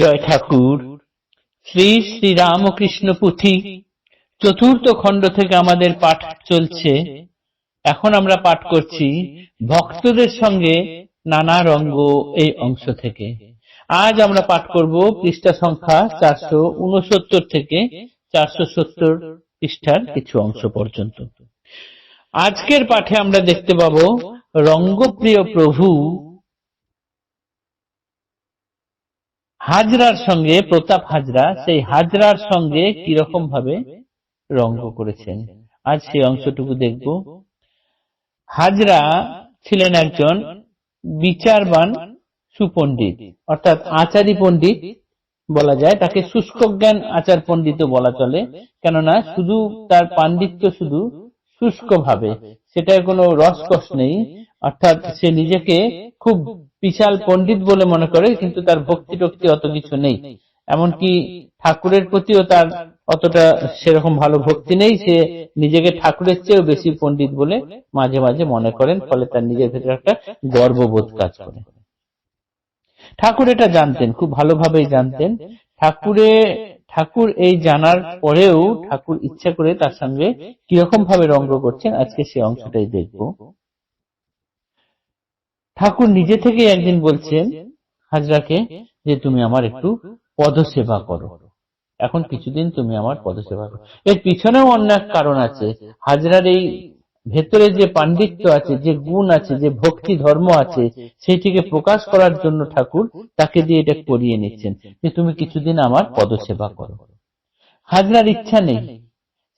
জয় ঠাকুর। শ্রী শ্রী রামকৃষ্ণ পুঁথি চতুর্থ খণ্ড থেকে আমাদের পাঠ চলছে। এখন আমরা পাঠ করছি ভক্তদের সঙ্গে নানা রঙ্গ এই অংশ থেকে। আজ আমরা পাঠ করব পৃষ্ঠা সংখ্যা চারশো উনসত্তর থেকে চারশো সত্তর পৃষ্ঠার কিছু অংশ পর্যন্ত। আজকের পাঠে আমরা দেখতে পাবো রঙ্গপ্রিয় প্রভু হাজরার সঙ্গে, প্রতাপ হাজরা সেই হাজরার সঙ্গে কীরকম ভাবে রঙ্গ করেছেন? আজ সেই অংশটুকু দেখব। হাজরা ছিলেন একজন বিচারবান সুপণ্ডিত, অর্থাৎ আচারী পণ্ডিত বলা যায়। তাকে শুষ্ক জ্ঞান আচার পণ্ডিত বলা চলে, কেননা শুধু তার পাণ্ডিত্য শুধু শুষ্ক ভাবে সেটায় কোনো রসকস নেই। অর্থাৎ সে নিজেকে খুব বিশাল পণ্ডিত বলে মনে করে, কিন্তু তার ভক্তি টক্তি অত কিছু নেই। এমনকি ঠাকুরের প্রতিও তার অতটা সেরকম ভালো ভক্তি নেই, সে নিজেকে ঠাকুরের চেয়েও বেশি পণ্ডিত বলে মাঝে মাঝে মনে করেন, ফলে তার নিজের ভেতরে একটা গর্ববোধ কাজ করে। ঠাকুর এটা জানতেন, খুব ভালোভাবেই জানতেন। ঠাকুরে, ঠাকুর এই জানার পরেও ঠাকুর ইচ্ছা করে তার সঙ্গে কীরকম ভাবে রঙ্গ করছেন, আজকে সে অংশটাই দেখব। ঠাকুর নিজে থেকে একদিন বলছেন, হাজরাকে, যে তুমি আমার একটু পদসেবা করো। এখন কিছুদিন তুমি আমার পদসেবা করো। এর পিছনেও অন্য এক কারণ আছে। হাজরার এই ভেতরে যে পাণ্ডিত্য আছে, যে গুণ আছে, যে ভক্তি ধর্ম আছে, সেইটিকে প্রকাশ করার জন্য ঠাকুর তাকে দিয়ে এটা করিয়ে নিচ্ছেন যে তুমি কিছুদিন আমার পদসেবা করো। হাজরার ইচ্ছা নেই।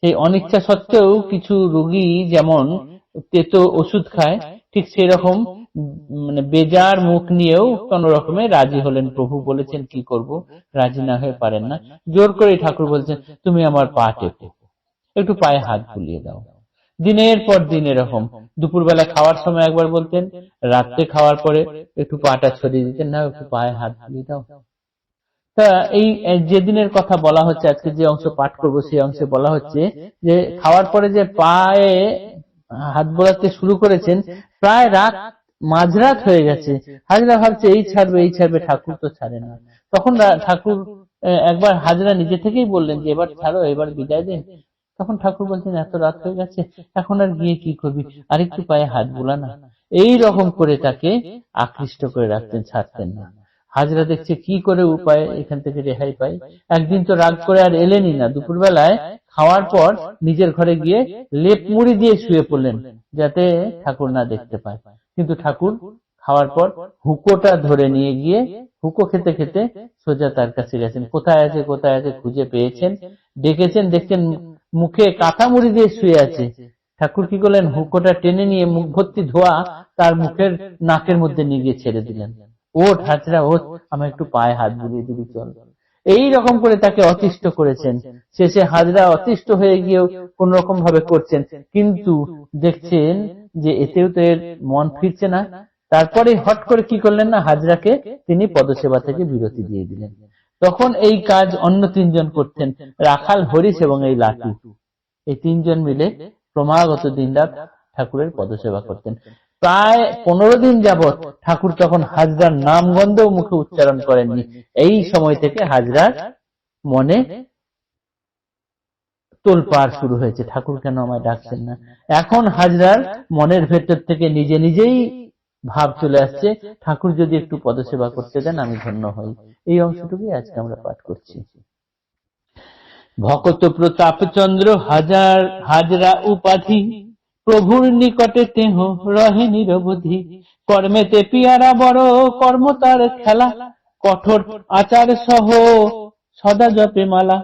সেই অনিচ্ছা সত্ত্বেও কিছু রোগী যেমন তেতো ওষুধ খায়, ঠিক সেরকম মানে বেজার মুখ নিয়েও কোন রকমে রাজি হলেন প্রভু, বলেছেন, কি করব? রাজি না হয়ে পারেন না। জোর করে ঠাকুর বলছেন, তুমি আমার পা টেপো। একটু পায়ে হাত বুলিয়ে দাও। দিনের পর দিন এরকম। দুপুরবেলা খাওয়ার সময় একবার বলতেন, রাত্রে খাওয়ার পরে একটু পাটা ছড়িয়ে দিতেন না একটু পায়ে হাত বুলিয়ে দাও। তা এই যেদিনের কথা বলা হচ্ছে, আজকে যে অংশ পাঠ করব, সেই অংশে বলা হচ্ছে যে, খাওয়ার পরে যে পায়ে হাত বোলাতে শুরু করেছেন, প্রায় রাত মাঝরাত হয়ে গেছে। হাজরা ভাবছে, এই ছাড়বে এই ছাড়বে, ঠাকুর তো ছাড়ে না। তখন ঠাকুর একবার হাজরা নিজে থেকেই বললেন যে, এবার ছাড়ো, এবার বিদায় দেন তখন ঠাকুর বলছেন, এত রাত হয়ে গেছে, এখন আর গিয়ে কি করবি? আরেকটু পায়ে হাত বোলা না। এই রকম করে তাকে আকৃষ্ট করে রাখতেন, ছাড়তেন না। হাজরা দেখছে কি করে উপায় এখান থেকে রেহাই পাই একদিন তো রাগ করে আর এলেনই না। দুপুরবেলায় খাওয়ার পর নিজের ঘরে গিয়ে লেপ মুড়ি দিয়ে শুয়ে পড়লেন, যাতে ঠাকুর না দেখতে পায়। কিন্তু ঠাকুর খাওয়ার পর হুকোটা ধরে নিয়ে গিয়ে হুকো খেতে খেতে সোজা তার কাছে গেছেন। কোথায় আছে কোথায় আছে খুঁজে পেয়েছেন। ডেকেছেন, দেখছেন মুখে কাঁথা মুড়ি দিয়ে শুয়ে আছে। ঠাকুর কি করলেন? হুকোটা টেনে নিয়ে মুখ ভর্তি ধোয়া তার মুখের নাকের মধ্যে নিয়ে গিয়ে ছেড়ে দিলেন। ও হাজরা, ওঠ, আমার একটু পায়ে হাত বুলিয়ে দিবি, চল। এই রকম করে তাকে অতিষ্ঠ করেছেন। শেষে হাজরা অতিষ্ঠ হয়ে গিয়েও কোন রকম ভাবে করছেন। কিন্তু দেখছেন যে এতেও তো এর মন ফিরছে না। তারপরে হট করে কি করলেন না? হাজরাকে তিনি পদসেবা থেকে বিরতি দিয়ে দিলেন। তখন এই কাজ অন্য তিনজন করতেন। রাখাল হরিশ এবং এই লাটু। এই তিনজন মিলে ক্রমাগত দিনরাত ঠাকুরের পদসেবা করতেন। প্রায় পনেরো দিন যাবৎ ঠাকুর তখন হাজরার নাম গন্ধ মুখে উচ্চারণ করেননি। এই সময় থেকে হাজরার মনে তোলপাড় শুরু হয়েছে। ঠাকুর কেন আমায় ডাকছেন না? এখন হাজরার মনের ভেতর থেকে নিজে নিজেই ভাব চলে আসছে, ঠাকুর যদি একটু পদসেবা করতে দেন, আমি ধন্য হই। এই অংশটুকুই আজকে আমরা পাঠ করছি। ভকত প্রতাপচন্দ্র হাজার, হাজরা উপাধি প্রভুর নিকটে তেহ রহে নিরবধি। কর্মেতে পিয়ারা বড়, কর্ম তার খেলা। কঠোর আচার সহ সদা জপে মালা।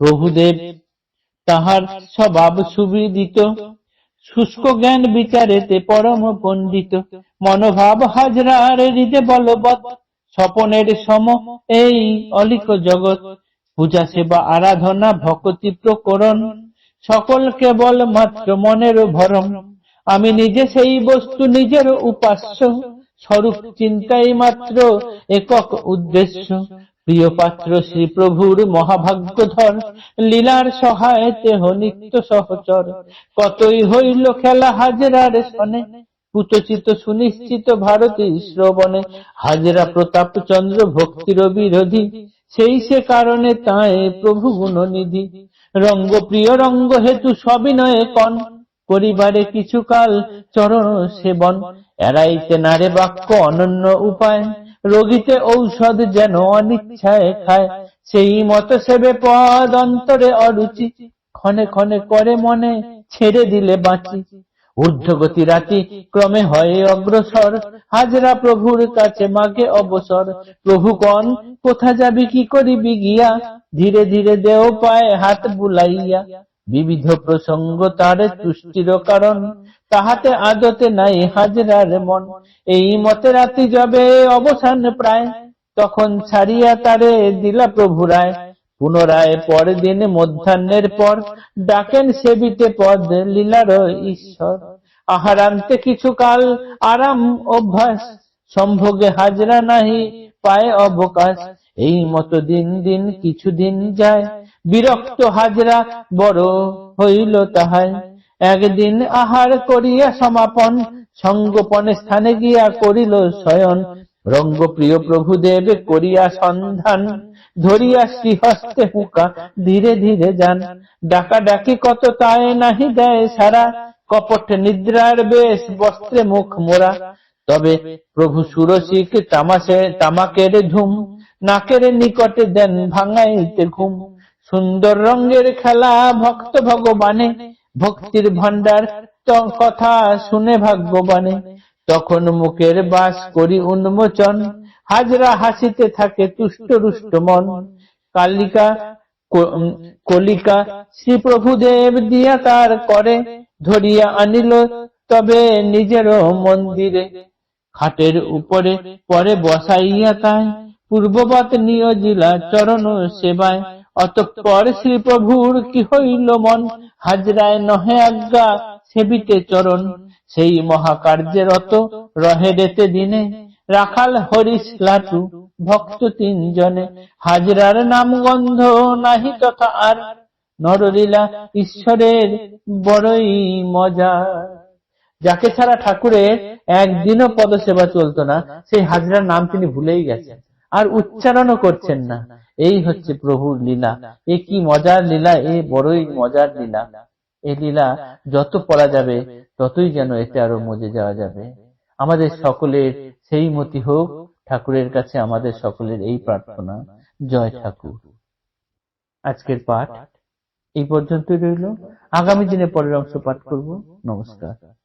প্রভুদেব, তাহার স্বভাব সুবিদিত। শুষ্ক জ্ঞান বিচারেতে পরম পণ্ডিত মনোভাব হাজরার হৃদে বলবৎ। স্বপনের সম এই অলিক জগৎ। পূজা সেবা, আরাধনা, ভকতি প্রকরণ। সকল কেবল মাত্র মনের ভরম। আমি নিজে সেই বস্তু নিজের উপাস্য। স্বরূপ চিন্তাই মাত্র একক উদ্দেশ্য। প্রিয় পাত্র শ্রী প্রভুর মহাভাগ্যধর, লীলার সহায়তে নিত্য সহচর। কতই হইল খেলা হাজরার সনে। পুতচিত সুনিশ্চিত ভারতী শ্রবণে। হাজরা প্রতাপ চন্দ্র ভক্তির বিরোধী। সেই সে কারণে তাই প্রভু গুণনিধি। রঙ্গ প্রিয় রঙ্গ হেতু সবিনয়ে কন করিবারে কিছুকাল চরণ সেবন এড়াইতে নারে বাক্য অনন্য উপায়। রোগীতে ঔষধ যেন অনিচ্ছায় খায়। সেই মত সেবে পদ অন্তরে অরুচি। ক্ষণে ক্ষণে করে মনে ছেড়ে দিলে বাঁচি। ঊর্ধ্বগতি রাতি ক্রমে হয় অগ্রসর। হাজরা প্রভুর কাছে মাগে অবসর। প্রভু কন, কোথা যাবি, কি করিবি গিয়া? ধীরে ধীরে দেও পায় হাত বুলাইয়া। বিবিধ প্রসঙ্গ তার তুষ্টির কারণ। তাহাতে আদতে নাই হাজরার মন। এই মতে রাতি যাবে অবসান প্রায়। তখন ছাড়িয়া তারে দিলা প্রভু রায়। পুনরায় পরের দিন মধ্যাহ্নের পর ডাকেন সেবিতে পদ লীলার ঈশ্বর। আহারান্তে কিছুকাল আরাম অভ্যাস, সম্ভোগে হাজরা নাহি, পায় অবকাশ। এই মতো দিন দিন কিছুদিন যায়, বিরক্ত হাজরা বড় হইল তাহায় একদিন আহার করিয়া সমাপন, সঙ্গোপনে স্থানে গিয়া করিল শয়ন। রঙ্গ প্রিয় প্রভুদেব করিয়া সন্ধান, ধরিয়া শ্রীহস্তে হুকা, ধীরে ধীরে যান। ডাকা ডাকি কত তাই নাহি দেয় সারা, কপট নিদ্রার বেশ বস্ত্রে মুখ মোরা তবে প্রভু সুরসিক তামাসে তামাকের ধুম, নাকের নিকটে দেন ভাঙাইতে ঘুম। সুন্দর রঙ্গের খেলা ভক্ত ভগবানে, ভক্তির ভান্ডার কথা শুনে ভাগ্যবানে। তখন মুখের বাস করি উন্মোচন। হাজরা হাসিতে থাকে তুষ্ট রুষ্ট মন। কালিকা কলিকা শ্রী প্রভুদেব দিয়া তার করে ধরিয়া আনিল তবে নিজের মন্দিরে। খাটের উপরে পরে বসাইয়া তাই পূর্ববৎ নিয়োজিলা চরণ সেবায়। অতঃপর শ্রী প্রভুর কি হইল মন? হাজরায় নহে আজ্ঞা সেবিতে চরণ, সেই মহাকার্যের অত রহে রেতে দিনে। রাখাল হরিশ লাটু, ভক্ত তিনজনে, হাজরার নাম গন্ধ নাহি তথা আর। নরলীলা ঈশ্বরের বড়ই মজা। যাকে ছাড়া ঠাকুরের একদিনও পদসেবা চলতো না, সেই হাজরার নাম তিনি ভুলেই গেছেন। আর উচ্চারণও করছেন না। এই হচ্ছে প্রভুর লীলা। এ কি মজার লীলা, এ বড়ই মজার লীলা। এই লীলা যত পড়া যাবে, ততই যেন এতে আরও মজে যাওয়া যাবে। আমাদের সকলের সেই মতি হোক, ঠাকুরের কাছে আমাদের সকলের এই প্রার্থনা। জয় ঠাকুর। আজকের পাঠ এই পর্যন্তই রইল। আগামী দিনে পরের অংশ পাঠ করব। নমস্কার।